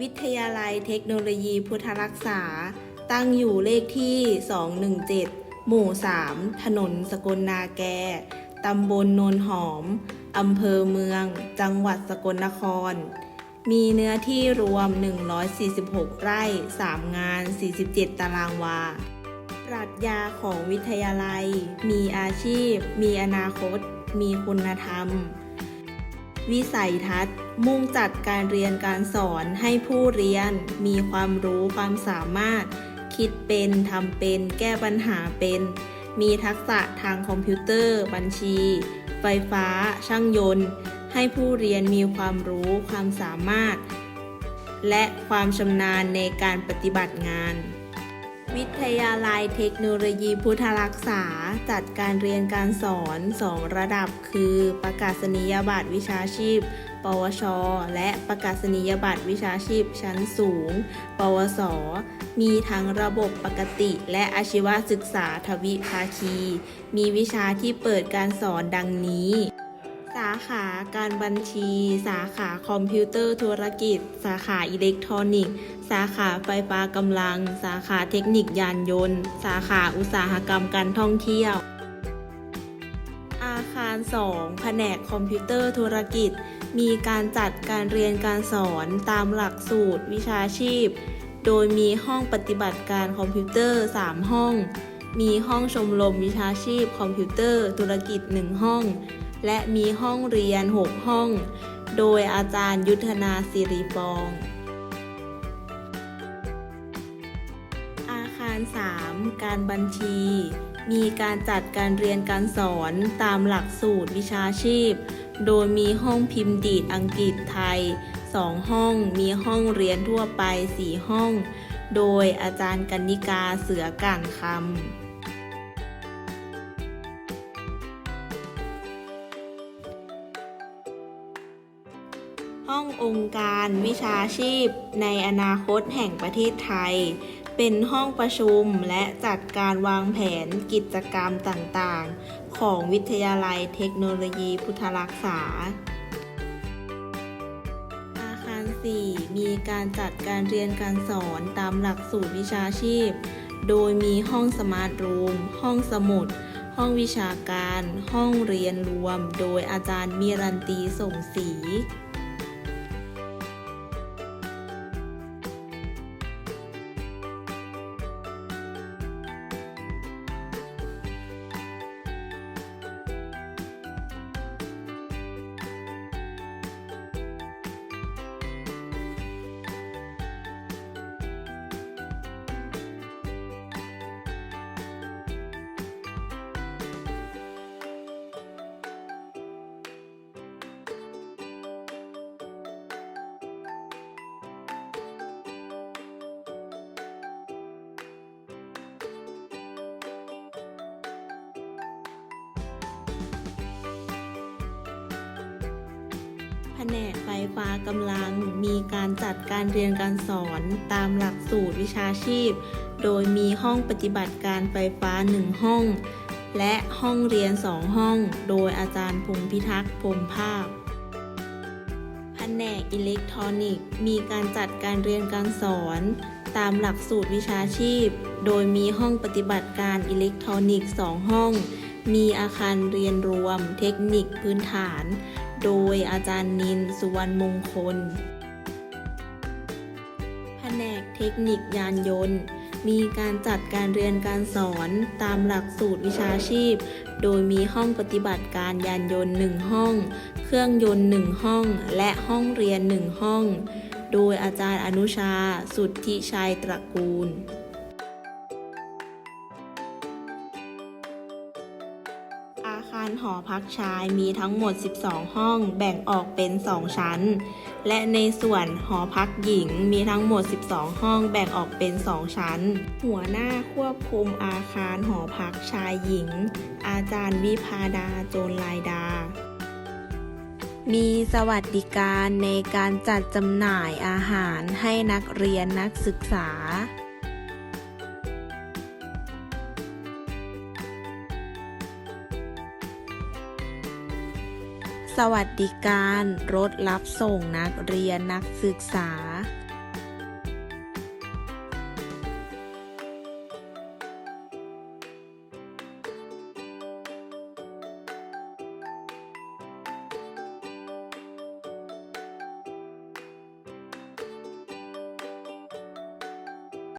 วิทยาลัยเทคโนโลยีพุทธรักษา ตั้งอยู่เลขที่ 217 หมู่ 3 ถนนสกลนาแก ตำบลโนนหอม อำเภอเมือง จังหวัดสกลนคร มีเนื้อที่รวม 146 ไร่ 3 งาน 47 ตารางวา ปรัชญาของวิทยาลัย มีอาชีพ มีอนาคต มีคุณธรรม วิสัยทัศน์ มุ่งจัดการเรียนการสอนให้ผู้เรียน มีความรู้ความสามารถ คิดเป็นทำเป็น แก้ปัญหาเป็น มีทักษะทางคอมพิวเตอร์ บัญชี ไฟฟ้า ช่างยนต์ ให้ผู้เรียนมีความรู้ความสามารถ และความชำนาญในการปฏิบัติงาน วิทยาลัยเทคโนโลยีพุทธรักษา จัดการเรียนการสอน 2 ระดับ คือประกาศนียบัตรวิชาชีพ ปวช และประกาศนียบัตรวิชาชีพชั้นสูง ปวส มีทั้งระบบปกติ และอาชีวศึกษาทวิภาคี มีวิชาที่เปิดการสอนดังนี้าขาการบัญชี สาขาคอมพิวเตอร์ธุรกิจ สาขาอิเล็กทรอนิกส์ สาขาไฟฟ้ากำลัง สาขาเทคนิคยานยนต์ สาขาอุตสาหกรรมการท่องเที่ยว อาคาร 2 แผนกคอมพิวเตอร์ธุรกิจ มีการจัดการเรียนการสอนตามหลักสูตร วิชาชีพ โดยมีห้องปฏิบัติการคอมพิวเตอร์ 3 ห้อง มีห้องชมรมวิชาชีพคอมพิวเตอร์ธุรกิจ 1 ห้อง และมีห้องเรียน 6 ห้อง โดยอาจารย์ยุทธนาสิริฟอง อาคาร 3 การบัญชี มีการจัดการเรียนการสอนตามหลักสูตรวิชาชีพ โดยมีห้องพิมพ์ดีดอังกฤษไทย 2 ห้อง มีห้องเรียนทั่วไป 4 ห้อง โดยอาจารย์กันนิกาเสือก่านคำ องค์การวิชาชีพในอนาคตแห่งประเทศไทย เป็นห้องประชุมและจัดการวางแผนกิจกรรมต่างๆ ของวิทยาลัยเทคโนโลยีพุทธรักษา อาคาร 4 มีการจัดการเรียนการสอนตามหลักสูตรวิชาชีพ โดยมีห้องสมาร์ทรูม ห้องสมุดห้องวิชาการ ห้องเรียนรวม โดยอาจารย์มีรันตีส่งสี ผนกไฟฟ้ากำลังมีการจัดการเรียนการสอนตามหลักสูตรวิชาชีพ โดยมีห้องปฏิบัติการไฟฟ้า 1 ห้อง และห้องเรียน 2 ห้อง โดยอาจารย์พงพิทักษ์พรมภาพแผนกอิเล็กทรอนิกส์ มีการจัดการเรียนการสอน ตามหลักสูตรวิชาชีพ โดยมีห้องปฏิบัติการอิเล็กทรอนิกส์ 2 ห้อง มีอาคารเรียนรวมเทคนิคพื้นฐาน โดยอาจารย์นินสุวรรณมงคล แผนกเทคนิคยานยนต์ มีการจัดการเรียนการสอนตามหลักสูตรวิชาชีพ โดยมีห้องปฏิบัติการยานยนต์ 1 ห้อง เครื่องยนต์ 1 ห้อง และห้องเรียน 1 ห้อง โดยอาจารย์อนุชา สุทธิชัยตระกูล หอพักชายมีทั้งหมด 12 ห้องแบ่งออกเป็น 2 ชั้น และในส่วนหอพักหญิงมีทั้งหมด 12 ห้องแบ่งออกเป็น 2 ชั้น หัวหน้าควบคุมอาคารหอพักชายหญิง อาจารย์วิพาดาโจรลายดามีสวัสดิการในการจัดจำหน่ายอาหารให้นักเรียนนักศึกษา สวัสดิการ รถรับส่งนักเรียนนักศึกษา